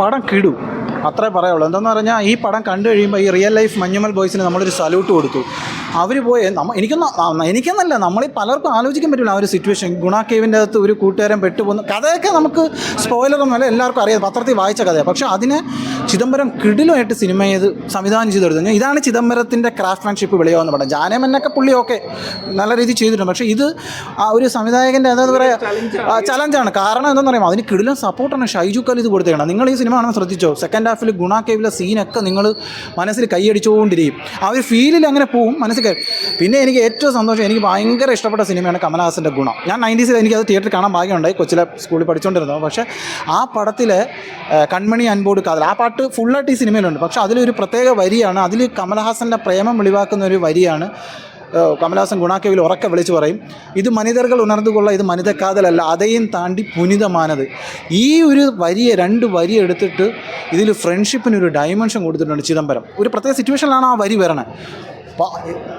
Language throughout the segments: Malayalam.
പടം കിടു. അത്രേ പറയുള്ളൂ എന്തെന്ന് പറഞ്ഞാൽ ഈ പടം കണ്ടു കഴിയുമ്പോൾ ഈ റിയൽ ലൈഫ് മഞ്ഞുമൽ ബോയ്സിന് നമ്മളൊരു സല്യൂട്ട് കൊടുത്തു. അവർ പോയി നമ്മ എനിക്കൊന്നും എനിക്കെന്നല്ല നമ്മളീ പലർക്കും ആലോചിക്കാൻ പറ്റില്ല ആ ഒരു സിറ്റുവേഷൻ ഗുണ കേവിന്റെ അകത്ത് ഒരു കൂട്ടുകാരൻ പെട്ടുപോകുന്നു കഥയൊക്കെ നമുക്ക് സ്പോയിലറൊന്നുമല്ല എല്ലാവർക്കും അറിയാം പത്രത്തിൽ വായിച്ച കഥയാണ് പക്ഷേ അതിനെ ചിദംബരം കിടിലുമായിട്ട് സിനിമ ചെയ്ത് സംവിധാനം ചെയ്തെടുത്തു ഇതാണ് ചിദംബരത്തിന്റെ ക്രാഫ്റ്റ്മാൻഷിപ്പ് വെളിയാവുന്ന പടം ജാനമെന്നൊക്കെ പുള്ളി ഓക്കെ നല്ല രീതിയിൽ ചെയ്തിട്ടുണ്ട്. പക്ഷേ ഇത് ആ ഒരു സംവിധായകന്റെ എന്താ പറയുക ചലഞ്ചാണ് കാരണം എന്താണെന്ന് പറയുമ്പോൾ അതിന് കിടിലും സപ്പോർട്ടാണ് ഷൈജു കൽ ഇത് കൊടുത്തേക്കണം നിങ്ങൾ ഈ സിനിമ ആണെന്ന് ശ്രദ്ധിച്ചോ? സെക്കൻഡ് ഹാഫിൽ ഗുണ കേവിലെ സീനൊക്കെ നിങ്ങൾ മനസ്സിൽ കൈയടിച്ചുകൊണ്ടിരിക്കും. ആ ഒരു ഫീലിൽ അങ്ങനെ പോവും മനസ്സിൽ എനിക്ക് പിന്നെ എനിക്ക് ഏറ്റവും സന്തോഷം എനിക്ക് ഭയങ്കര ഇഷ്ടപ്പെട്ട സിനിമയാണ് കമലഹാസന്റെ ഗുണം. ഞാൻ നയന്റീസിൽ എനിക്കത് തിയേറ്ററിൽ കാണാൻ ഭാഗ്യമുണ്ടായി കൊച്ചിലെ സ്കൂളിൽ പഠിച്ചുകൊണ്ടിരുന്നു പക്ഷേ ആ പടത്തിൽ കൺമണി അൻപോട് കാതൽ ആ പാട്ട് ഫുള്ളായിട്ട് ഈ സിനിമയിലുണ്ട്. പക്ഷേ അതിലൊരു പ്രത്യേക വരിയാണ് അതിൽ കമലഹാസന്റെ പ്രേമം വെളിവാക്കുന്ന ഒരു വരിയാണ് കമലഹാസൻ ഗുണാക്കേവിൽ ഉറക്കെ വിളിച്ചു പറയും ഇത് മനിതകൾ ഉണർന്നുകൊള്ള ഇത് മനിതക്കാതലല്ല അതേയും താണ്ടി പുനിതമാനത്. ഈ ഒരു വരിയെ രണ്ട് വരി എടുത്തിട്ട് ഇതിൽ ഫ്രണ്ട്ഷിപ്പിനൊരു ഡയമെൻഷൻ കൊടുത്തിട്ടുണ്ട് ചിദംബരം. ഒരു പ്രത്യേക സിറ്റുവേഷനിലാണ് ആ വരി വരണത്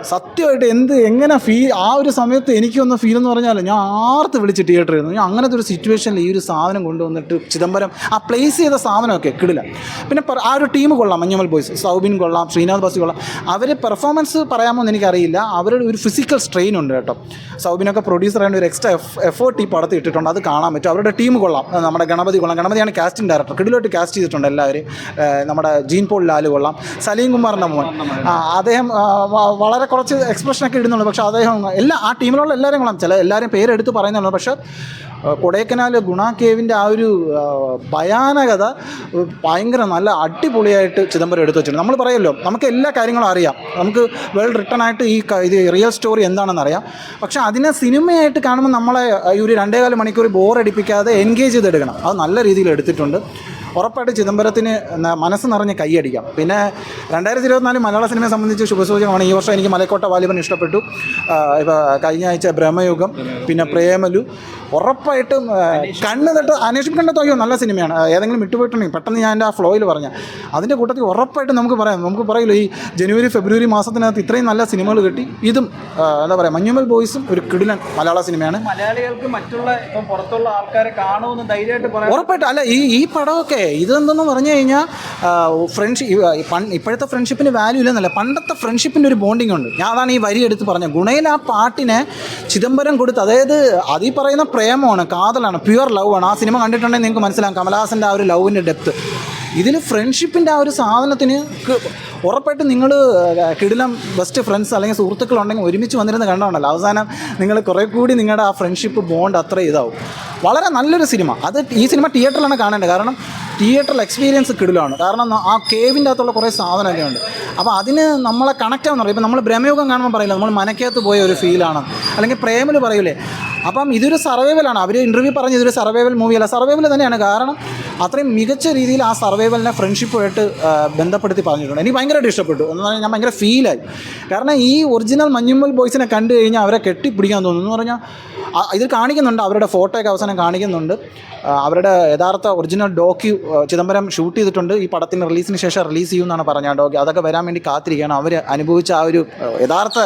സത്യമായിട്ട് എന്ത് എങ്ങനെ ഫീൽ ആ ഒരു സമയത്ത് എനിക്ക് വന്ന ഫീൽ എന്ന് പറഞ്ഞാൽ ഞാൻ ആർത്ത് വിളിച്ച് തിയേറ്ററിൽ ഇരുന്നു ഞാൻ അങ്ങനത്തെ ഒരു സിറ്റുവേഷനിൽ ഈ ഒരു സാധനം കൊണ്ടുവന്നിട്ട് ചിദംബരം ആ പ്ലേസ് ചെയ്ത സാധനമൊക്കെ കിടില്ല പിന്നെ ആ ഒരു ടീം കൊള്ളാം മഞ്ഞമൽ ബോയ്സ് സൗബിൻ കൊള്ളാം ശ്രീനാഥ് ബാസി കൊള്ളാം. അവർ പെർഫോമൻസ് പറയാമോ എന്ന് എനിക്കറിയില്ല. അവരുടെ ഒരു ഫിസിക്കൽ സ്ട്രെയിൻ ഉണ്ട് കേട്ടോ. സൗബിനൊക്കെ പ്രൊഡ്യൂസർ ആയിട്ട് ഒരു എക്സ്ട്രാ എഫേർട്ട് ഈ പടത്തിൽ ഇട്ടിട്ടുണ്ട്. അത് കാണാൻ പറ്റും. അവരുടെ ടീം കൊള്ളാം. നമ്മുടെ ഗണപതി കൊള്ളാം. ഗണപതിയാണ് കാസ്റ്റിംഗ് ഡയറക്ടർ കിടിലോട്ട് കാസ്റ്റ് ചെയ്തിട്ടുണ്ട് എല്ലാവരും. നമ്മുടെ ജീൻ പോൾ ലാൽ കൊള്ളാം. സലീം കുമാറിന്റെ മോൻ. അദ്ദേഹം വളരെ കുറച്ച് എക്സ്പ്രഷനൊക്കെ ഇടുന്നുള്ളൂ. പക്ഷേ അദ്ദേഹം എല്ലാ ആ ടീമിലുള്ള എല്ലാവരും കൊള്ളാം. ചില എല്ലാവരും പേരെടുത്ത് പറയുന്നുള്ളൂ പക്ഷേ കൊടൈക്കനാൽ ഗുണ കേവിന്റെ ആ ഒരു ഭയാനകത ഭയങ്കര നല്ല അടിപൊളിയായിട്ട് ചിദംബരം എടുത്തു വെച്ചിട്ടുണ്ട്. നമ്മൾ പറയല്ലോ നമുക്ക് എല്ലാ കാര്യങ്ങളും അറിയാം. നമുക്ക് വേൾഡ് റിട്ടൺ ആയിട്ട് ഈ ഇത് റിയൽ സ്റ്റോറി എന്താണെന്ന് അറിയാം. പക്ഷേ അതിനെ സിനിമയായിട്ട് കാണുമ്പോൾ നമ്മളെ ഈ ഒരു രണ്ടേകാൽ മണിക്കൂർ ബോർ അടിപ്പിക്കാതെ എൻഗേജ് ചെയ്തെടുക്കണം. അത് നല്ല രീതിയിൽ എടുത്തിട്ടുണ്ട്. ഉറപ്പായിട്ട് ചിദംബരത്തിന് മനസ്സ് നിറഞ്ഞ് കൈയടിക്കാം. പിന്നെ രണ്ടായിരത്തി ഇരുപത്തിനാല് മലയാള സിനിമയെ സംബന്ധിച്ച് ശുഭസൂചകമാണ്. ഈ വർഷം എനിക്ക് മലക്കോട്ട വാലിബൻ ഇഷ്ടപ്പെട്ടു. ഇപ്പോൾ കഴിഞ്ഞ ആഴ്ച ബ്രഹ്മയുഗം പിന്നെ പ്രേമലു. ഉറപ്പായിട്ടും കണ്ണ് തൊട്ട് അന്വേഷിപ്പിക്കേണ്ട തോന്നിയോ നല്ല സിനിമയാണ്. ഏതെങ്കിലും വിട്ടുപോയിട്ടുണ്ടെങ്കിൽ പെട്ടെന്ന് ഞാൻ എന്റെ ആ ഫ്ലോയിൽ പറഞ്ഞ. അതിന്റെ കൂട്ടത്തിൽ ഉറപ്പായിട്ടും നമുക്ക് പറയാം. നമുക്ക് പറയില്ല ഈ ജനുവരി ഫെബ്രുവരി മാസത്തിനകത്ത് ഇത്രയും നല്ല സിനിമകൾ കിട്ടി. ഇതും എന്താ പറയുക മഞ്ഞുമൽ ബോയ്സും ഒരു കിടിലൻ മലയാള സിനിമയാണ്. മലയാളികൾക്ക് മറ്റുള്ള ഇപ്പം പുറത്തുള്ള ആൾക്കാരെ കാണുമെന്ന് ധൈര്യമായിട്ട് പറയാം ഉറപ്പായിട്ടും. അല്ല ഈ ഈ പടമൊക്കെ ഇതെന്തെന്ന് പറഞ്ഞു കഴിഞ്ഞാൽ ഫ്രണ്ട്ഷിപ്പ് ഇപ്പോഴത്തെ ഫ്രണ്ട്ഷിപ്പിന് വാല്യൂ ഇല്ലെന്നല്ല പണ്ടത്തെ ഫ്രണ്ട്ഷിപ്പിന്റെ ഒരു ബോണ്ടിങ് ഉണ്ട്. ഞാൻ അതാണ് ഈ വരി എടുത്ത് പറഞ്ഞത്. ഗുണയിൽ ആ പാട്ടിനെ ചിദംബരം കൊടുത്ത് അതായത് അതീ പറയുന്ന പ്രേമമാണ് കാതലാണ് പ്യുവർ ലവ് ആണ്. ആ സിനിമ കണ്ടിട്ടുണ്ടെങ്കിൽ നിങ്ങൾക്ക് മനസ്സിലാകും കമലഹാസന്റെ ആ ഒരു ലവിന്റെ ഡെപ്ത് ഇതിൽ ഫ്രണ്ട്ഷിപ്പിന്റെ ആ ഒരു സാധനത്തിന് ഉറപ്പായിട്ട് നിങ്ങൾ കിടിലം ബെസ്റ്റ് ഫ്രണ്ട്സ് അല്ലെങ്കിൽ സുഹൃത്തുക്കളുണ്ടെങ്കിൽ ഒരുമിച്ച് വന്നിരുന്ന് കണ്ടോണ്ടല്ലോ. അവസാനം നിങ്ങൾ കുറേ കൂടി നിങ്ങളുടെ ആ ഫ്രണ്ട്ഷിപ്പ് ബോണ്ട് അത്ര ഇതാവും. വളരെ നല്ലൊരു സിനിമ. അത് ഈ സിനിമ തിയേറ്ററിലാണ് കാണേണ്ടത്. കാരണം തിയേറ്ററിൽ എക്സ്പീരിയൻസ് കിടിലാണ്. കാരണം ആ കേവിന്റെ അകത്തുള്ള കുറേ സാധനമൊക്കെ ഉണ്ട്. അപ്പോൾ അതിന് നമ്മളെ കണക്റ്റ് ആവുന്ന പറയും. ഇപ്പോൾ നമ്മൾ ബ്രഹ്മയുഗം കാണുമ്പോൾ പറയില്ല നമ്മൾ മനക്കകത്ത് പോയ ഒരു ഫീലാണ് അല്ലെങ്കിൽ പ്രേമിൽ പറയൂലേ. അപ്പം ഇതൊരു സർവൈവലാണ് അവർ ഇന്റർവ്യൂ പറഞ്ഞ് ഇതൊരു സർവൈവൽ മൂവിയല്ല സർവൈവൽ തന്നെയാണ്. കാരണം അത്രയും മികച്ച രീതിയിൽ ആ സർവൈവലിനെ ഫ്രണ്ട്ഷിപ്പുമായിട്ട് ബന്ധപ്പെടുത്തി പറഞ്ഞിട്ടുണ്ട്. എനിക്ക് ഭയങ്കരമായിട്ട് ഇഷ്ടപ്പെട്ടു. എന്ന് പറഞ്ഞാൽ ഞാൻ ഭയങ്കര ഫീലായി കാരണം ഈ ഒറിജിനൽ മഞ്ഞുമ്മൽ ബോയ്സിനെ കണ്ടു കഴിഞ്ഞാൽ അവരെ കെട്ടിപ്പിടിക്കാൻ തോന്നുന്നു. എന്ന് പറഞ്ഞാൽ ഇത് കാണിക്കുന്നുണ്ട്. അവരുടെ ഫോട്ടോയൊക്കെ അവസാനം കാണിക്കുന്നുണ്ട്. അവരുടെ യഥാർത്ഥ ഒറിജിനൽ ഡോക്യു ചിദംബരം ഷൂട്ട് ചെയ്തിട്ടുണ്ട്. ഈ പടത്തിന് റിലീസിന് ശേഷം റിലീസ് ചെയ്യുമെന്നാണ് പറഞ്ഞത് ഡോക്യു അതൊക്കെ വരാൻ വേണ്ടി കാത്തിരിക്കുകയാണ്. അവർ അനുഭവിച്ച ആ ഒരു യഥാർത്ഥ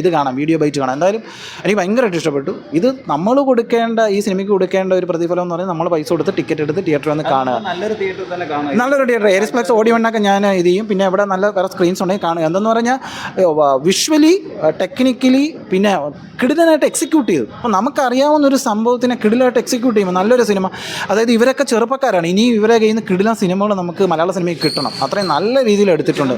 ഇത് കാണാം. വീഡിയോ ബൈറ്റ് കാണാം. എന്തായാലും എനിക്ക് ഭയങ്കരമായിട്ട് ഇഷ്ടപ്പെട്ടു. ഇത് നമ്മൾ കൊടുക്കേണ്ട ഈ സിനിമയ്ക്ക് കൊടുക്കേണ്ട ഒരു പ്രതിഫലം എന്ന് പറഞ്ഞാൽ നമ്മൾ പൈസ കൊടുത്ത് ടിക്കറ്റ് എടുത്ത് തിയേറ്ററിൽ വന്ന് കാണുക. നല്ലൊരു തിയേറ്റർ തന്നെ കാണുക. നല്ലൊരു തിയേറ്റർ. എയർസ്പ്ലെക്സ് ഓഡിയോ വണ്ണൊക്കെ ഞാൻ ഇത് ചെയ്യും. പിന്നെ ഇവിടെ നല്ല വേറെ സ്ക്രീൻസ് ഉണ്ടെങ്കിൽ കാണുക. എന്തെന്ന് പറഞ്ഞാൽ വിഷ്വലി ടെക്നിക്കലി പിന്നെ കിടിലനായിട്ട് എക്സിക്യൂട്ട് ചെയ്തു. അപ്പോൾ നമുക്കറിയാവുന്ന ഒരു സംഭവത്തിനെ കിടിലായിട്ട് എക്സിക്യൂട്ട് ചെയ്യുമ്പോൾ നല്ലൊരു സിനിമ. അതായത് ഇവരൊക്കെ ചെറുപ്പക്കാരാണ്. ഇനി ഇവരെ കയ്യിൽ നിന്ന് കിടിലൻ സിനിമകൾ നമുക്ക് മലയാള സിനിമയിൽ കിട്ടണം. അത്രയും നല്ല രീതിയിൽ എടുത്തിട്ടുണ്ട്.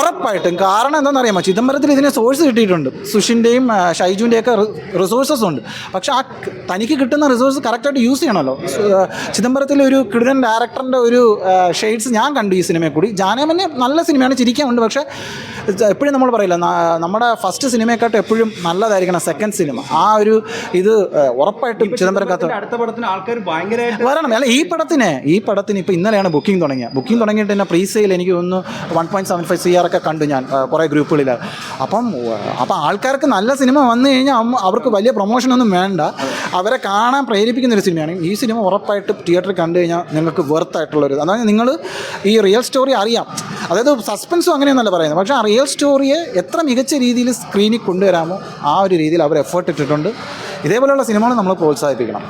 ഉറപ്പായിട്ടും. കാരണം എന്താണെന്ന് അറിയാമോ ചിദംബരത്തിൽ ഇതിനെ സോഴ്സ് കിട്ടിയിട്ടുണ്ട്. സുഷിന്റെയും ഷൈജുവിന്റെയൊക്കെ റിസോഴ്സസ് ഉണ്ട്. പക്ഷെ ആ തനിക്ക് കിട്ടുന്ന റിസോഴ്സ് കറക്റ്റായിട്ട് യൂസ് ചെയ്യണമല്ലോ. ചിദംബരത്തിലെ ചിദംബരത്തിൽ ഒരു കിടിലൻ ഡയറക്ടറിന്റെ ഒരു ഷെയ്ഡ്സ് ഞാൻ കണ്ടു ഈ സിനിമയെ കൂടി. ജാനമന് നല്ല സിനിമയാണ് ചിരിക്കാനുണ്ട് പക്ഷേ എപ്പോഴും നമ്മൾ പറയില്ല. നമ്മുടെ ഫസ്റ്റ് സിനിമയെക്കാട്ടും എപ്പോഴും നല്ലതായിരിക്കണം സെക്കൻഡ് സിനിമ. ആ ഒരു ഇത് ഉറപ്പായിട്ടും ചിദംബരം കത്ത് അടുത്ത പടത്തിന് ആൾക്കാർ ഭയങ്കരമായിട്ട് വരണം. അല്ല ഈ പടത്തിന് ഈ പടത്തിന് ഇപ്പോൾ ഇന്നലെയാണ് ബുക്കിംഗ് തുടങ്ങിയത്. ബുക്കിംഗ് തുടങ്ങിയിട്ട് തന്നെ പ്രീ സെയിൽ എനിക്ക് ഒന്ന് one point seven five C R ഒക്കെ കണ്ടു ഞാൻ കുറേ ഗ്രൂപ്പുകളിൽ അപ്പം അപ്പം ആൾക്കാർക്ക് നല്ല സിനിമ വന്നു കഴിഞ്ഞാൽ അവർക്ക് വലിയ പ്രൊമോഷനൊന്നും വേണ്ട. അവരെ കാണാൻ പ്രേരിപ്പിക്കുന്ന ഒരു സിനിമയാണ്. ഈ സിനിമ ഉറപ്പായിട്ട് തിയേറ്ററിൽ കണ്ടു കഴിഞ്ഞാൽ നിങ്ങൾക്ക് വെർത്തായിട്ടുള്ളൊരു അതായത് നിങ്ങൾ ഈ റിയൽ സ്റ്റോറി അറിയാം. അതായത് സസ്പെൻസും അങ്ങനെയൊന്നല്ല പറയുന്നത്. പക്ഷേ ആ റിയൽ സ്റ്റോറിയെ എത്ര മികച്ച രീതിയിൽ സ്ക്രീനിൽ കൊണ്ടുവരാമോ ആ ഒരു രീതിയിൽ അവർ എഫേർട്ട് ഇട്ടിട്ടുണ്ട്. ഇതേപോലെയുള്ള സിനിമകൾ നമ്മൾ പ്രോത്സാഹിപ്പിക്കണം.